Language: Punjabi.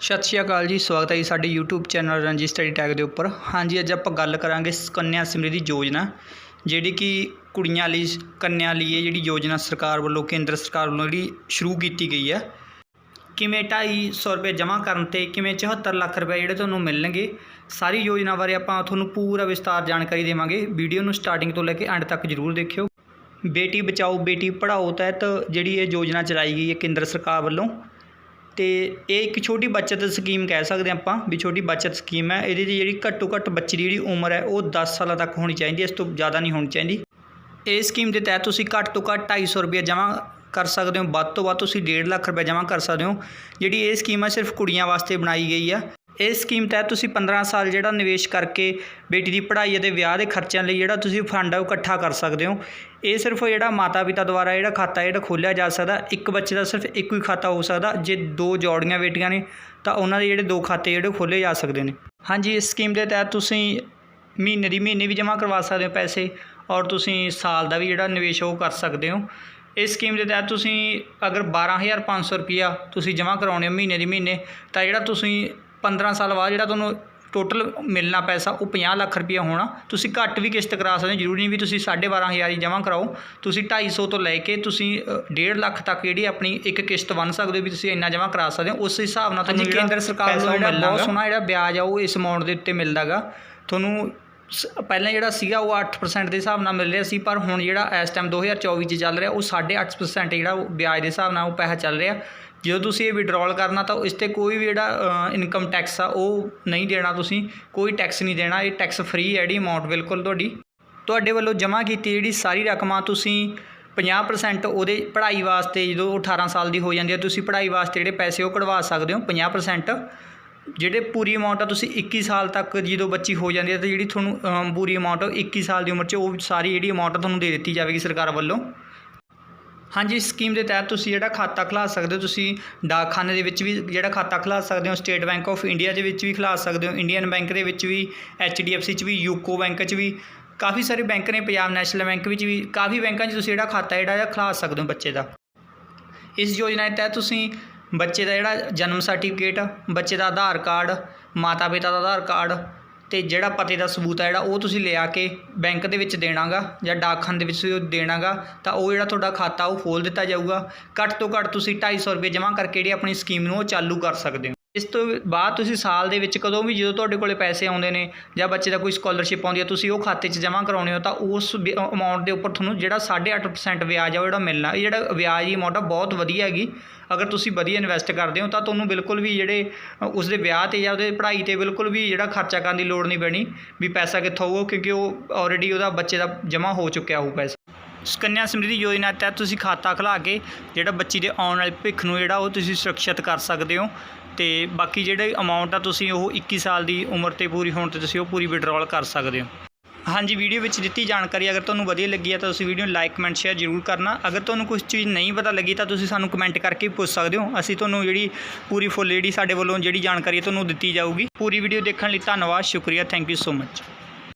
ਸਤਿ ਸ਼੍ਰੀ ਅਕਾਲ ਜੀ, ਸਵਾਗਤ ਹੈ ਜੀ ਸਾਡੇ YouTube channel Ranji study tag ਦੇ ਉੱਪਰ। ਹਾਂਜੀ, ਅੱਜ ਆਪਾਂ ਗੱਲ ਕਰਾਂਗੇ ਕੰਨਿਆ ਸਮਰਿੱਧੀ ਯੋਜਨਾ, ਜਿਹੜੀ ਕਿ ਕੁੜੀਆਂ ਲਈ, ਕੰਨਿਆ ਲਈ ਇਹ ਜਿਹੜੀ ਯੋਜਨਾ ਸਰਕਾਰ ਵੱਲੋਂ, ਕੇਂਦਰ ਸਰਕਾਰ ਵੱਲੋਂ ਜਿਹੜੀ ਸ਼ੁਰੂ ਕੀਤੀ ਗਈ ਹੈ। ਕਿਵੇਂ 250 ਰੁਪਏ ਜਮ੍ਹਾਂ ਕਰਨ ਤੇ ਕਿਵੇਂ 74 ਲੱਖ ਰੁਪਏ ਜਿਹੜੇ ਤੁਹਾਨੂੰ ਮਿਲਣਗੇ, ਸਾਰੀ ਯੋਜਨਾ ਬਾਰੇ ਆਪਾਂ ਤੁਹਾਨੂੰ ਪੂਰਾ ਵਿਸਤਾਰ ਜਾਣਕਾਰੀ ਦੇਵਾਂਗੇ। ਵੀਡੀਓ ਨੂੰ ਸਟਾਰਟਿੰਗ ਤੋਂ ਲੈ ਕੇ ਐਂਡ ਤੱਕ ਜਰੂਰ ਦੇਖਿਓ। ਬੇਟੀ ਬਚਾਓ, ਬੇਟੀ ਪੜ੍ਹਾਓ ਤਹਿਤ ਜਿਹੜੀ ਇਹ ਯੋਜਨਾ ਚਲਾਈ ਗਈ ਹੈ ਕੇਂਦਰ ਸਰਕਾਰ ਵੱਲੋਂ। ਅਤੇ ਇਹ ਇੱਕ ਛੋਟੀ ਬੱਚਤ ਸਕੀਮ ਕਹਿ ਸਕਦੇ ਹਾਂ ਆਪਾਂ ਵੀ ਛੋਟੀ ਬੱਚਤ ਸਕੀਮ ਹੈ। ਇਹਦੇ 'ਚ ਜਿਹੜੀ ਘੱਟੋ ਘੱਟ ਬੱਚੇ ਦੀ ਜਿਹੜੀ ਉਮਰ ਹੈ, ਉਹ 10 ਸਾਲਾਂ ਤੱਕ ਹੋਣੀ ਚਾਹੀਦੀ ਹੈ। ਇਸ ਤੋਂ ਜ਼ਿਆਦਾ ਨਹੀਂ ਹੋਣੀ ਚਾਹੀਦੀ। ਇਹ ਸਕੀਮ ਦੇ ਤਹਿਤ ਤੁਸੀਂ ਘੱਟ ਤੋਂ ਘੱਟ 250 ਰੁਪਏ ਜਮ੍ਹਾਂ ਕਰ ਸਕਦੇ ਹੋ। ਵੱਧ ਤੋਂ ਵੱਧ ਤੁਸੀਂ 1.5 ਲੱਖ ਰੁਪਏ ਜਮ੍ਹਾਂ ਕਰ ਸਕਦੇ ਹੋ। ਜਿਹੜੀ ਇਹ ਸਕੀਮ ਹੈ, ਸਿਰਫ ਕੁੜੀਆਂ ਵਾਸਤੇ ਬਣਾਈ ਗਈ ਆ। ਇਸ ਸਕੀਮ ਤਹਿਤ ਤੁਸੀਂ 15 ਸਾਲ ਜਿਹੜਾ ਨਿਵੇਸ਼ ਕਰਕੇ ਬੇਟੀ ਦੀ ਪੜ੍ਹਾਈ ਅਤੇ ਵਿਆਹ ਦੇ ਖਰਚਿਆਂ ਲਈ ਜਿਹੜਾ ਤੁਸੀਂ ਫੰਡ ਆ ਉਹ ਇਕੱਠਾ ਕਰ ਸਕਦੇ ਹੋ। ਇਹ ਸਿਰਫ ਜਿਹੜਾ ਮਾਤਾ ਪਿਤਾ ਦੁਆਰਾ ਜਿਹੜਾ ਖਾਤਾ ਜਿਹੜਾ ਖੋਲ੍ਹਿਆ ਜਾ ਸਕਦਾ, ਇੱਕ ਬੱਚੇ ਦਾ ਸਿਰਫ ਇੱਕੋ ਹੀ ਖਾਤਾ ਹੋ ਸਕਦਾ, ਜੇ ਦੋ ਜੋੜੀਆਂ ਬੇਟੀਆਂ ਨੇ, ਤਾਂ ਉਹਨਾਂ ਦੇ ਜਿਹੜੇ ਦੋ ਖਾਤੇ ਜਿਹੜੇ ਖੋਲ੍ਹੇ ਜਾ ਸਕਦੇ ਨੇ। ਹਾਂਜੀ, ਇਸ ਸਕੀਮ ਦੇ ਤਹਿਤ ਤੁਸੀਂ ਮਹੀਨੇ ਦੀ ਮਹੀਨੇ ਵੀ ਜਮ੍ਹਾਂ ਕਰਵਾ ਸਕਦੇ ਹੋ ਪੈਸੇ ਔਰ ਤੁਸੀਂ ਸਾਲ ਦਾ ਵੀ ਜਿਹੜਾ ਨਿਵੇਸ਼ ਉਹ ਕਰ ਸਕਦੇ ਹੋ। ਇਸ ਸਕੀਮ ਦੇ ਤਹਿਤ ਤੁਸੀਂ ਅਗਰ 12500 ਰੁਪਿਆ ਤੁਸੀਂ ਜਮ੍ਹਾਂ ਕਰਾਉਣੇ ਹੋ ਮਹੀਨੇ ਦੀ ਮਹੀਨੇ, ਤਾਂ ਜਿਹੜਾ ਤੁਸੀਂ 15 ਸਾਲ ਬਾਅਦ ਜਿਹੜਾ ਤੁਹਾਨੂੰ ਟੋਟਲ ਮਿਲਣਾ ਪੈਸਾ ਉਹ 50 ਲੱਖ ਰੁਪਇਆ ਹੋਣਾ। ਤੁਸੀਂ ਘੱਟ ਵੀ ਕਿਸ਼ਤ ਕਰਾ ਸਕਦੇ ਹੋ ਜ਼ਰੂਰੀ ਨਹੀਂ ਵੀ ਤੁਸੀਂ 12500 ਹੀ ਜਮ੍ਹਾਂ ਕਰਾਓ। ਤੁਸੀਂ 250 ਤੋਂ ਲੈ ਕੇ ਤੁਸੀਂ 1.5 ਲੱਖ ਤੱਕ ਜਿਹੜੀ ਆਪਣੀ ਇੱਕ ਕਿਸ਼ਤ ਬਣ ਸਕਦੇ ਹੋ ਵੀ ਤੁਸੀਂ ਇੰਨਾ ਜਮ੍ਹਾਂ ਕਰਾ ਸਕਦੇ ਹੋ। ਉਸ ਹਿਸਾਬ ਨਾਲ ਤੁਹਾਨੂੰ ਕੇਂਦਰ ਸਰਕਾਰ ਵੱਲੋਂ ਜਿਹੜਾ ਬਹੁਤ ਸੋਹਣਾ ਜਿਹੜਾ ਵਿਆਜ ਆ ਉਹ ਇਸ ਅਮਾਉਂਟ ਦੇ ਉੱਤੇ ਮਿਲਦਾਗਾ ਤੁਹਾਨੂੰ ਪਹਿਲਾਂ ਜਿਹੜਾ ਸੀਗਾ ਉਹ 8% ਦੇ ਹਿਸਾਬ ਨਾਲ ਮਿਲ ਰਿਹਾ ਸੀ ਪਰ ਹੁਣ ਜਿਹੜਾ ਇਸ ਟਾਈਮ 2024 ਚ ਚੱਲ ਰਿਹਾ ਉਹ 8.5% ਜਿਹੜਾ ਉਹ ਵਿਆਜ ਦੇ ਹਿਸਾਬ ਨਾਲ ਉਹ ਪੈਸਾ ਚੱਲ ਰਿਹਾ। ਜਦੋਂ ਤੁਸੀਂ ਇਹ ਵਿਡਰਾਲ ਕਰਨਾ ਤਾਂ ਇਸ ਤੇ ਕੋਈ ਵੀ ਜਿਹੜਾ ਇਨਕਮ ਟੈਕਸ ਆ, ਉਹ ਨਹੀਂ ਦੇਣਾ ਤੁਸੀਂ। ਕੋਈ ਟੈਕਸ ਨਹੀਂ ਦੇਣਾ। ਇਹ ਟੈਕਸ ਫ੍ਰੀ ਹੈ ਜਿਹੜੀ ਅਮਾਉਂਟ ਬਿਲਕੁਲ ਤੁਹਾਡੀ। ਤੁਹਾਡੇ ਵੱਲੋਂ ਜਮ੍ਹਾਂ ਕੀਤੀ ਜਿਹੜੀ ਸਾਰੀ ਰਕਮਾਂ ਤੁਸੀਂ 50% ਉਹਦੇ ਪੜ੍ਹਾਈ ਵਾਸਤੇ ਜਦੋਂ ਉਹ 18 ਸਾਲ ਦੀ ਹੋ ਜਾਂਦੀ ਹੈ ਤੁਸੀਂ ਪੜ੍ਹਾਈ ਵਾਸਤੇ ਜਿਹੜੇ ਪੈਸੇ ਉਹ ਕਢਵਾ ਸਕਦੇ ਹੋ 50% ਜਿਹੜੇ ਪੂਰੀ ਅਮਾਉਂਟ ਆ, ਤੁਸੀਂ 21 ਸਾਲ ਤੱਕ ਜਦੋਂ ਬੱਚੀ ਹੋ ਜਾਂਦੀ ਹੈ ਤਾਂ ਜਿਹੜੀ ਤੁਹਾਨੂੰ ਪੂਰੀ ਅਮਾਉਂਟ 21 ਸਾਲ ਦੀ ਉਮਰ 'ਚ ਉਹ ਸਾਰੀ ਜਿਹੜੀ ਅਮਾਉਂਟ ਤੁਹਾਨੂੰ ਦੇ ਦਿੱਤੀ ਜਾਵੇਗੀ ਸਰਕਾਰ ਵੱਲੋਂ। ਹਾਂਜੀ, ਇਸ ਸਕੀਮ ਦੇ ਤਹਿਤ ਤੁਸੀਂ ਜਿਹੜਾ ਖਾਤਾ ਖੁਲਾ ਸਕਦੇ ਹੋ, ਤੁਸੀਂ ਡਾਕਖਾਨੇ ਦੇ ਵਿੱਚ ਵੀ ਜਿਹੜਾ ਖਾਤਾ ਖੁਲਾ ਸਕਦੇ ਹੋ ਸਟੇਟ ਬੈਂਕ ਆਫ ਇੰਡੀਆ ਦੇ ਵਿੱਚ ਵੀ ਖੁਲਾ ਸਕਦੇ ਹੋ ਇੰਡੀਅਨ ਬੈਂਕ ਦੇ ਵਿੱਚ ਵੀ ਐਚ ਚ ਵੀ ਯੂਕੋ ਬੈਂਕ 'ਚ ਵੀ, ਕਾਫੀ ਸਾਰੇ ਬੈਂਕ ਨੇ, ਪੰਜਾਬ ਨੈਸ਼ਨਲ ਬੈਂਕ ਵਿੱਚ ਵੀ, ਕਾਫੀ ਬੈਂਕਾਂ 'ਚ ਤੁਸੀਂ ਜਿਹੜਾ ਖਾਤਾ ਜਿਹੜਾ ਹੈ ਖੁਲਾ ਸਕਦੇ ਹੋ ਬੱਚੇ ਦਾ। ਇਸ ਯੋਜਨਾ ਦੇ ਤਹਿਤ ਤੁਸੀਂ ਬੱਚੇ ਦਾ ਜਿਹੜਾ ਜਨਮ ਸਰਟੀਫਿਕੇਟ ਬੱਚੇ ਦਾ ਆਧਾਰ ਕਾਰਡ ਮਾਤਾ ਪਿਤਾ ਦਾ ਆਧਾਰ ਕਾਰਡ ਤੇ ਜਿਹੜਾ ਪਤੇ ਦਾ ਸਬੂਤ ਆ ਜਿਹੜਾ, ਉਹ ਤੁਸੀਂ ਲਿਆ ਕੇ ਬੈਂਕ ਦੇ ਵਿੱਚ ਦੇਣਾਗਾ ਜਾਂ ਡਾਕਖਾਨੇ ਦੇ ਵਿੱਚ ਤੁਸੀਂ ਉਹ ਦੇਣਾਗਾ, ਤਾਂ ਉਹ ਜਿਹੜਾ ਤੁਹਾਡਾ ਖਾਤਾ, ਉਹ ਖੋਲ ਦਿੱਤਾ ਜਾਊਗਾ। ਘੱਟ ਤੋਂ ਘੱਟ ਤੁਸੀਂ 250 ਰੁਪਏ ਜਮ੍ਹਾਂ ਕਰਕੇ ਜਿਹੜੀ ਆਪਣੀ ਸਕੀਮ ਨੂੰ ਉਹ ਚਾਲੂ ਕਰ ਸਕਦੇ ਹੋ। ਇਸ ਤੋਂ ਬਾਅਦ ਤੁਸੀਂ ਸਾਲ ਦੇ ਵਿੱਚ ਕਦੋਂ ਵੀ ਜਦੋਂ ਤੁਹਾਡੇ ਕੋਲੇ ਪੈਸੇ ਆਉਂਦੇ ਨੇ ਜਾਂ ਬੱਚੇ ਦਾ ਕੋਈ ਸਕਾਲਰਸ਼ਿਪ ਆਉਂਦੀ ਹੈ ਤੁਸੀਂ ਉਹ ਖਾਤੇ 'ਚ ਜਮ੍ਹਾਂ ਕਰਾਉਣੇ ਹੋ ਤਾਂ ਉਸ ਅਮਾਉਂਟ ਦੇ ਉੱਪਰ ਤੁਹਾਨੂੰ ਜਿਹੜਾ 8.5% ਵਿਆਜ ਆ ਉਹ ਜਿਹੜਾ ਮਿਲਣਾ ਇਹ ਜਿਹੜਾ ਵਿਆਜ ਦੀ ਅਮਾਉਂਟ ਆ ਬਹੁਤ ਵਧੀਆ ਹੈਗੀ। ਅਗਰ ਤੁਸੀਂ ਵਧੀਆ ਇਨਵੈਸਟ ਕਰਦੇ ਹੋ ਤਾਂ ਤੁਹਾਨੂੰ ਬਿਲਕੁਲ ਵੀ ਜਿਹੜੇ ਅ, ਉਸਦੇ ਵਿਆਹ ਤੇ ਜਾਂ ਉਹਦੇ ਪੜ੍ਹਾਈ ਤੇ ਬਿਲਕੁਲ ਵੀ ਜਿਹੜਾ ਖਰਚਾ ਕਰਨ ਦੀ ਲੋੜ ਨਹੀਂ ਪੈਣੀ ਵੀ ਪੈਸਾ ਕਿੱਥੋਂ ਆਊਗਾ ਕਿਉਂਕਿ ਉਹ ਆਲਰੇਡੀ ਉਹਦਾ ਬੱਚੇ ਦਾ ਜਮ੍ਹਾਂ ਹੋ ਚੁੱਕਿਆ ਹੋਊ ਪੈਸਾ। ਸੁਕੰਨਿਆ ਸਮਰਿੱਧੀ ਯੋਜਨਾ ਤਹਿਤ ਤੁਸੀਂ ਖਾਤਾ ਖੁਲਾ ਕੇ ਜਿਹੜਾ ਬੱਚੀ ਦੇ ਆਉਣ ਵਾਲੇ ਭਵਿੱਖ ਨੂੰ ਜਿਹੜਾ ਉਹ ਤੁਸੀਂ ਸੁਰੱਖਿਅਤ ਕਰ ਸਕਦੇ ਹੋ। ਤੇ ਬਾਕੀ ਜਿਹੜੇ ਅਮਾਉਂਟ ਆ ਤੁਸੀਂ ਉਹ 21 ਸਾਲ ਦੀ ਉਮਰ ਤੇ ਪੂਰੀ ਹੋਣ ਤੇ ਤੁਸੀਂ ਉਹ ਪੂਰੀ ਵਿਡਰਾਲ ਕਰ ਸਕਦੇ ਹੋ। ਹਾਂਜੀ ਵੀਡੀਓ ਵਿੱਚ ਦਿੱਤੀ ਜਾਣਕਾਰੀ ਅਗਰ ਤੁਹਾਨੂੰ ਵਧੀਆ ਲੱਗੀ ਹੈ ਤਾਂ ਤੁਸੀਂ ਵੀਡੀਓ ਨੂੰ ਲਾਈਕ ਕਮੈਂਟ ਸ਼ੇਅਰ ਜ਼ਰੂਰ ਕਰਨਾ। ਅਗਰ ਤੁਹਾਨੂੰ ਕੁਝ ਚੀਜ਼ ਨਹੀਂ ਪਤਾ ਲੱਗੀ ਤਾਂ ਤੁਸੀਂ ਸਾਨੂੰ ਕਮੈਂਟ ਕਰਕੇ ਵੀ ਪੁੱਛ ਸਕਦੇ ਹੋ। ਅਸੀਂ ਤੁਹਾਨੂੰ ਜਿਹੜੀ ਪੂਰੀ ਫੁੱਲ ਜਿਹੜੀ ਸਾਡੇ ਵੱਲੋਂ ਜਿਹੜੀ ਜਾਣਕਾਰੀ ਹੈ ਤੁਹਾਨੂੰ ਦਿੱਤੀ ਜਾਊਗੀ। ਪੂਰੀ ਵੀਡੀਓ ਦੇਖਣ ਲਈ ਧੰਨਵਾਦ, ਸ਼ੁਕਰੀਆ ਥੈਂਕ ਯੂ ਸੋ ਮਚ